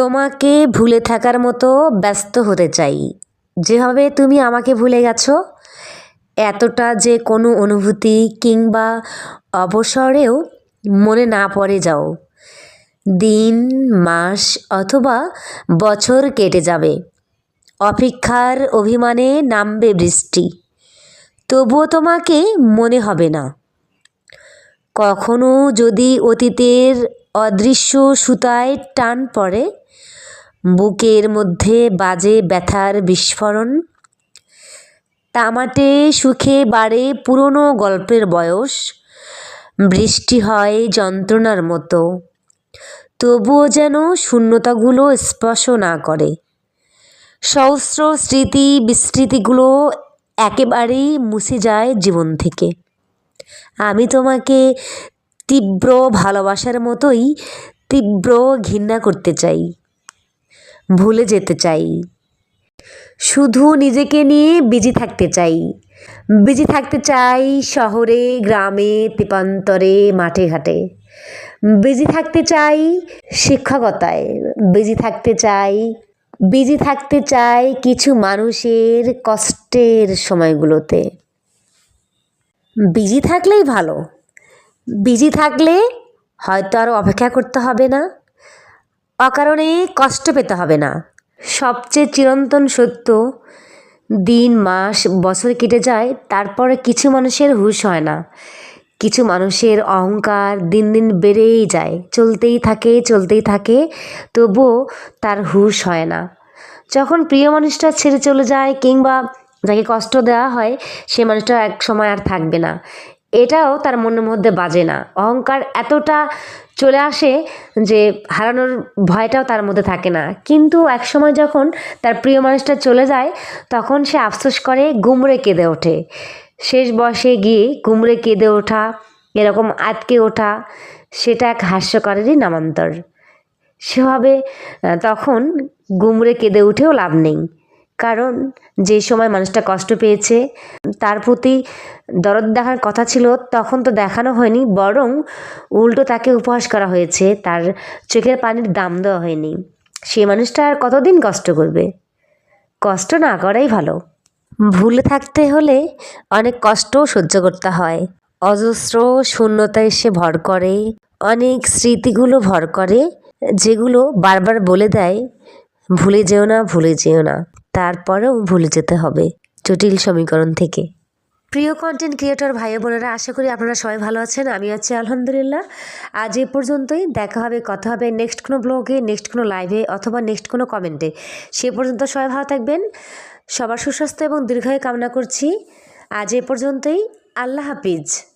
তোমাকে ভুলে থাকার মতো ব্যস্ত হতে চাই। যেভাবে তুমি আমাকে ভুলে গেছো, এতটা যে কোনো অনুভূতি কিংবা অবসরেও মনে না পড়ে যাও। দিন, মাস অথবা বছর কেটে যাবে। অপেক্ষার অভিমানে নামবে বৃষ্টি। তবুও তোমাকে মনে হবে না। কখনো যদি অতীতের অদৃশ্য সুতায় টান পড়ে। বুকের মধ্যে বাজে ব্যথার বিস্ফোরণ। তামাটে সুখে বাড়ে পুরনো গল্পের বয়স। বৃষ্টি হয় যন্ত্রণার মতো। তবুও যেন শূন্যতাগুলো স্পর্শ না করে। সহস্র স্মৃতি বিস্মৃতিগুলো একেবারেই মুছে যায় জীবন থেকে। আমি তোমাকে তীব্র ভালোবাসার মতোই তীব্র ঘৃণা করতে চাই, ভুলে যেতে চাই। শুধু নিজেকে নিয়ে বিজি থাকতে চাই, বিজি থাকতে চাই শহরে, গ্রামে, তেপান্তরে, মাঠে ঘাটে। বিজি থাকতে চাই শিক্ষকতায়, বিজি থাকতে চাই, বিজি থাকতে চাই কিছু মানুষের কষ্টের সময়গুলোতে। বিজি থাকলেই ভালো। বিজি থাকলে হয়তো আরও অপেক্ষা করতে হবে না। অকারণে কষ্ট পেতে হবে না। সবচেয়ে চিরন্তন সত্য, দিন, মাস, বছর কেটে যায়, তারপরে কিছু মানুষের হুশ হয় না। কিছু মানুষের অহংকার দিন দিন বেড়েই যায়। চলতেই থাকে চলতেই থাকে, তবুও তার হুশ হয় না। যখন প্রিয় মানুষটা ছেড়ে চলে যায় কিংবা যাকে কষ্ট দেওয়া হয়, সে মানুষটা এক সময় আর থাকবে না। এটাও তার মনের মধ্যে বাজে না। অহংকার এতটা চলে আসে যে হারানোর ভয়টাও তার মধ্যে থাকে না। কিন্তু এক সময় যখন তার প্রিয় মানুষটা চলে যায়, তখন সে আফসোস করে গুমড়ে কেঁদে ওঠে। শেষ বয়সে গিয়ে গুমড়ে কেঁদে ওঠা, এরকম আটকে ওঠা, সেটা এক হাস্যকরেরই নামান্তর। সেভাবে তখন গুমড়ে কেঁদে উঠেও লাভ নেই। কারণ যে সময় মানুষটা কষ্ট পেয়েছে, তার প্রতি দরদ দেখার কথা ছিল, তখন তো দেখানো হয়নি, বরং উল্টো তাকে উপহাস করা হয়েছে, তার চোখের পানির দাম দেওয়া হয়নি। সে মানুষটা আর কতদিন কষ্ট করবে? কষ্ট না করাই ভালো। ভুলে থাকতে হলে অনেক কষ্টও সহ্য করতে হয়। অজস্র শূন্যতা এসে ভর করে, অনেক স্মৃতিগুলো ভর করে, যেগুলো বারবার বলে দেয়, ভুলে যেও না, ভুলে যেও না। তারপরেও ভুলে যেতে হবে। জটিল সমীকরণ থেকে। প্রিয় কন্টেন্ট ক্রিয়েটর ভাই বোনেরা, আশা করি আপনারা সবাই ভালো আছেন। আমি আছি আলহামদুলিল্লাহ। আজ এ পর্যন্তই। দেখা হবে, কথা হবে নেক্সট কোনো ব্লগে নেক্সট কোনো লাইভে অথবা নেক্সট কোনো কমেন্টে সে পর্যন্ত সবাই ভালো থাকবেন। সবার সুস্বাস্থ্য এবং দীর্ঘায়ু কামনা করছি। আজ এ পর্যন্তই। আল্লাহ হাফিজ।